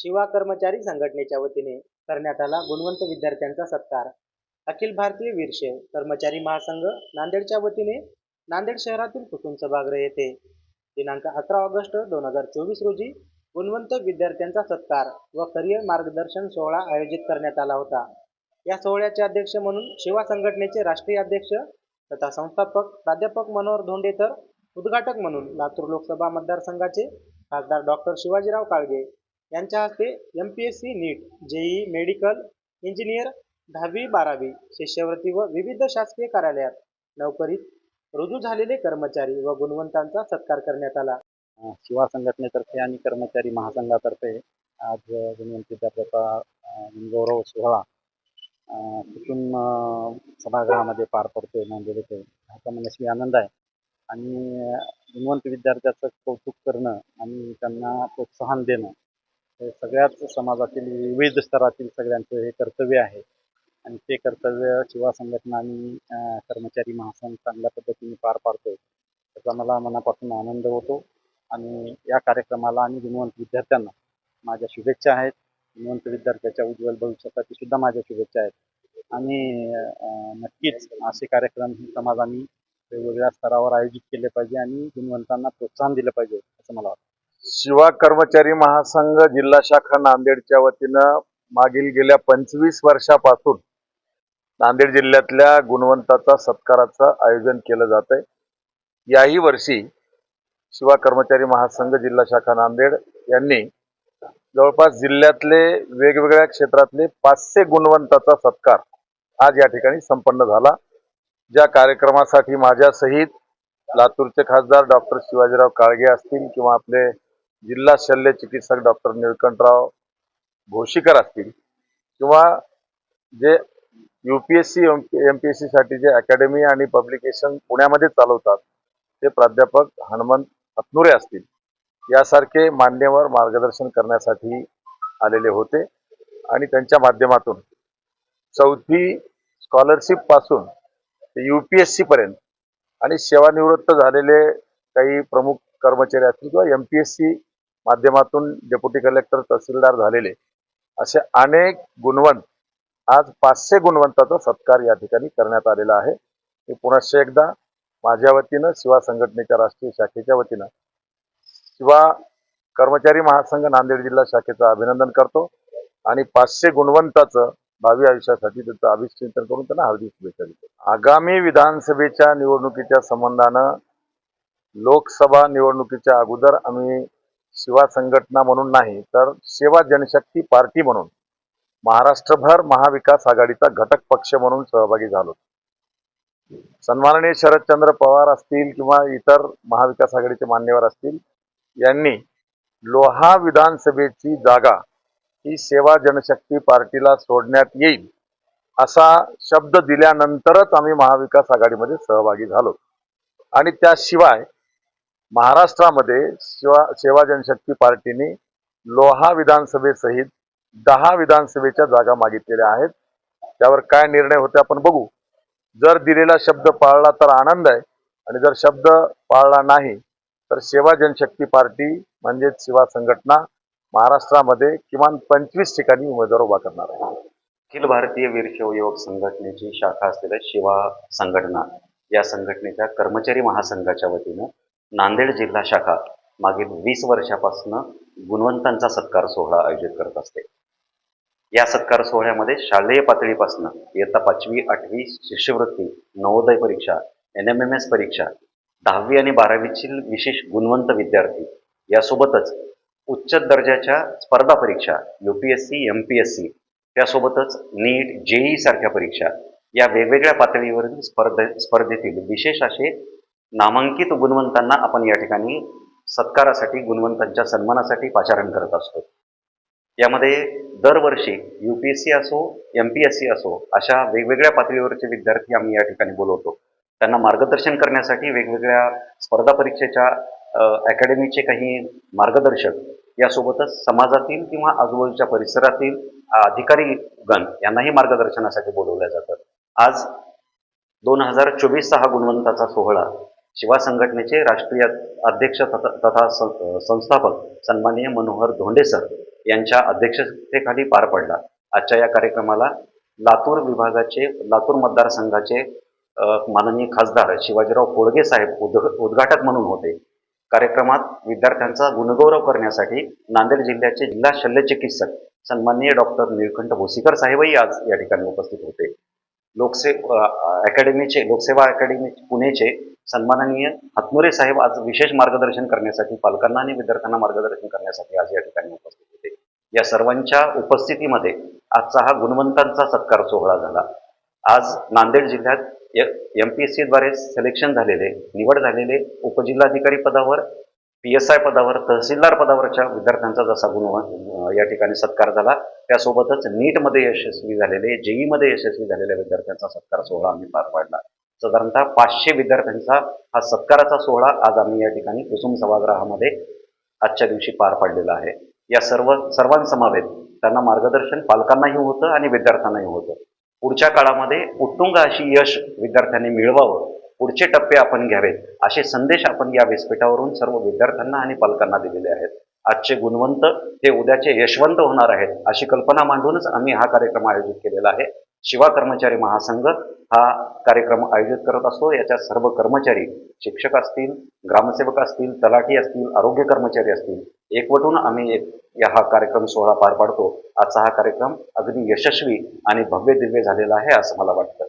शिवा कर्मचारी संघटनेच्या वतीने करण्यात आला गुणवंत विद्यार्थ्यांचा सत्कार. अखिल भारतीय वीरशैव कर्मचारी महासंघ नांदेडच्या वतीने नांदेड शहरातील कुसुम सभागृह येथे दिनांक अकरा ऑगस्ट दोन हजार चोवीस रोजी गुणवंत विद्यार्थ्यांचा सत्कार व करिअर मार्गदर्शन सोहळा आयोजित करण्यात आला होता. या सोहळ्याचे अध्यक्ष म्हणून शिवा संघटनेचे राष्ट्रीय अध्यक्ष तथा संस्थापक प्राध्यापक मनोहर धोंडे तर उद्घाटक म्हणून लातूर लोकसभा मतदारसंघाचे खासदार डॉक्टर शिवाजीराव काळगे यांच्या हस्ते M P S C NEET JEE medical engineer दहावी बारावी शिष्यवृत्ती व विविध शासकीय कार्यालयात नोकरीत रुजू झालेले कर्मचारी व गुणवंतांचा सत्कार करण्यात आला. शिवा संघटनेतर्फे आणि कर्मचारी महासंघातर्फे आज गुणवंत विद्यार्थ्याचा गौरव सोहळा तिथून सभागृहामध्ये पार पडतोय नांदेड ते ह्याचा मनस्वी आनंद आहे. आणि गुणवंत विद्यार्थ्याचं कौतुक करणं आणि त्यांना प्रोत्साहन देणं हे सगळ्याच समाजातील विविध स्तरातील सगळ्यांचं हे कर्तव्य आहे. आणि ते कर्तव्य शिवा संघटना आणि कर्मचारी महासंघ चांगल्या पद्धतीने पार पाडतो. त्याचा मला मनापासून आनंद होतो. आणि या कार्यक्रमाला आणि गुणवंत विद्यार्थ्यांना माझ्या शुभेच्छा आहेत. गुणवंत विद्यार्थ्याच्या उज्ज्वल भविष्यासाठी सुद्धा माझ्या शुभेच्छा आहेत. आणि नक्कीच असे कार्यक्रम हे समाजाने वेगवेगळ्या स्तरावर आयोजित केले पाहिजे आणि गुणवंतांना प्रोत्साहन दिलं पाहिजे असं मला वाटतं. शिवा कर्मचारी महासंघ जिल्हा शाखा नांदेडच्या वतीनं मागील गेल्या पंचवीस वर्षापासून नांदेड जिल्ह्यातल्या गुणवंताचा सत्काराचं आयोजन केलं जात आहे याही वर्षी शिवा कर्मचारी महासंघ जिल्हा शाखा नांदेड यांनी जवळपास जिल्ह्यातले वेगवेगळ्या क्षेत्रातले पाचशे गुणवंताचा सत्कार आज या ठिकाणी संपन्न झाला. ज्या कार्यक्रमासाठी माझ्यासहित लातूरचे खासदार डॉक्टर शिवाजीराव काळगे असतील किंवा आपले जिल्हा शल्य चिकित्सक डॉक्टर निळकंठराव घोशीकर असतील किंवा जे U P S C M P S सीसाठी जे अकॅडमी आणि पब्लिकेशन पुण्यामध्ये चालवतात ते प्राध्यापक हनुमंत हतनुरे असतील. यासारखे मान्यवर मार्गदर्शन करण्यासाठी आलेले होते आणि त्यांच्या माध्यमातून चौथी स्कॉलरशिपपासून ते यू पी एस सीपर्यंत आणि सेवानिवृत्त झालेले काही प्रमुख कर्मचारी असतील किंवा एम पी एस सी माध्यमातून डेप्युटी कलेक्टर तहसीलदार झालेले असे अनेक गुणवंत आज पाचशे गुणवंताचा सत्कार या ठिकाणी करण्यात आलेला आहे. मी पुनश्च एकदा माझ्या वतीनं शिवा संघटनेच्या राष्ट्रीय शाखेच्या वतीनं शिवा कर्मचारी महासंघ नांदेड जिल्हा शाखेचं अभिनंदन करतो आणि पाचशे गुणवंताचं भावी आयुष्यासाठी त्याचं अभिचिंतन करून त्यांना हार्दिक शुभेच्छा देतो. आगामी विधानसभेच्या निवडणुकीच्या संबंधानं लोकसभा निवडणुकीच्या अगोदर आम्ही शिवा संघटना म्हणून नाही तर सेवा जनशक्ती पार्टी म्हणून महाराष्ट्रभर महाविकास आघाडीचा घटक पक्ष म्हणून सहभागी झालो. सन्माननीय शरदचंद्र पवार असतील किंवा इतर महाविकास आघाडीचे मान्यवर असतील यांनी लोहा विधानसभेची जागा ही सेवा जनशक्ती पार्टीला सोडण्यात येईल असा शब्द दिल्यानंतरच आम्ही महाविकास आघाडीमध्ये सहभागी झालो. आणि त्याशिवाय महाराष्ट्रामध्ये शिवा सेवा जनशक्ती पार्टीने लोहा विधानसभेसहित दहा विधानसभेच्या जागा मागितलेल्या आहेत. त्यावर काय निर्णय होते आपण बघू. जर दिलेला शब्द पाळला तर आनंद आहे आणि जर शब्द पाळला नाही तर सेवा जनशक्ती पार्टी म्हणजेच शिवा संघटना महाराष्ट्रामध्ये किमान पंचवीस ठिकाणी उमेदवार उभा करणार आहे. अखिल भारतीय वीरशैव युवक संघटनेची शाखा असलेल्या शिवा संघटना या संघटनेच्या कर्मचारी महासंघाच्या वतीनं नांदेड जिल्हा शाखा मागील वीस वर्षापासून गुणवंतांचा सत्कार सोहळा आयोजित करत असते. या सत्कार सोहळ्यामध्ये शालेय पातळीपासून इयत्ता पाचवी आठवी शिष्यवृत्ती नवोदय परीक्षा एन एम एम एस परीक्षा दहावी आणि बारावीतील विशेष गुणवंत विद्यार्थी यासोबतच उच्च दर्जाच्या स्पर्धा परीक्षा U P S C M P S C त्यासोबतच नीट जेई सारख्या परीक्षा या वेगवेगळ्या पातळीवरील स्पर्धे स्पर्धेतील विशेष असे नामांकित गुणवंतांना आपण या ठिकाणी सत्कारासाठी गुणवंतांच्या सन्मानासाठी पाचारण करत असतो. यामध्ये दरवर्षी यू पी एस सी असो एम पी एस सी असो अशा वेगवेगळ्या पातळीवरचे विद्यार्थी आम्ही या ठिकाणी बोलवतो. त्यांना मार्गदर्शन करण्यासाठी वेगवेगळ्या स्पर्धा परीक्षेच्या अकॅडमीचे काही मार्गदर्शक यासोबतच समाजातील किंवा आजूबाजूच्या परिसरातील अधिकारी गण यांनाही मार्गदर्शनासाठी बोलवलं जातं आज दोन हजार चोवीसचा हा गुणवंताचा सोहळा शिवा संघटनेचे राष्ट्रीय अध्यक्ष तथा तथा सं- संस्थापक सन्माननीय मनोहर धोंडे सर यांच्या अध्यक्षतेखाली पार पडला. आजच्या या कार्यक्रमाला लातूर विभागाचे लातूर मतदारसंघाचे माननीय खासदार शिवाजीराव कोळगे साहेब उद उद्घाटक म्हणून होते. कार्यक्रमात विद्यार्थ्यांचा गुणगौरव करण्यासाठी नांदेड जिल्ह्याचे जिल्हा शल्यचिकित्सक सन्माननीय डॉक्टर निळकंठ भोसीकर साहेबही आज या ठिकाणी उपस्थित होते. लोकसे अकॅडमीचे लोकसेवा अकॅडमी पुणेचे सन्माननीय हातमोरे साहेब आज विशेष मार्गदर्शन करण्यासाठी पालकांना आणि विद्यार्थ्यांना मार्गदर्शन करण्यासाठी आज या ठिकाणी उपस्थित होते. या सर्वांच्या उपस्थितीमध्ये आजचा हा गुणवंतांचा सत्कार सोहळा झाला. आज नांदेड जिल्ह्यात एम पी एस सीद्वारे सिलेक्शन झालेले निवड झालेले उपजिल्हाधिकारी पदावर पी एस आय पदावर तहसीलदार पदावरच्या विद्यार्थ्यांचा जसा गुणवंत या ठिकाणी सत्कार झाला. त्यासोबतच नीटमध्ये यशस्वी झालेले जेईमध्ये यशस्वी झालेल्या विद्यार्थ्यांचा सत्कार सोहळा आम्ही पार पाडला. साधारणतः पाचशे विद्यार्थ्यांचा हा सत्काराचा सोहळा आज आम्ही या ठिकाणी कुसुम सभागृहामध्ये आजच्या दिवशी पार पाडलेला आहे. या सर्व सर्वांसमवेत त्यांना मार्गदर्शन पालकांनाही होतं आणि विद्यार्थ्यांनाही होतं. पुढच्या काळामध्ये उत्तुंग अशी यश विद्यार्थ्यांनी मिळवावं पुढचे टप्पे आपण घ्यावेत असे संदेश आपण या व्यासपीठावरून सर्व विद्यार्थ्यांना आणि पालकांना दिलेले आहेत. आजचे गुणवंत हे उद्याचे यशवंत होणार आहेत अशी कल्पना मांडूनच आम्ही हा कार्यक्रम आयोजित केलेला आहे. शिवा कर्मचारी महासंघ हा कार्यक्रम आयोजित करत असतो. याच्यात सर्व कर्मचारी शिक्षक असतील ग्रामसेवक असतील तलाठी असतील आरोग्य कर्मचारी असतील एकवटून आम्ही एक या हा कार्यक्रम सोहळा पार पाडतो. आजचा हा कार्यक्रम अगदी यशस्वी आणि भव्य दिव्य झालेला आहे असं मला वाटतं.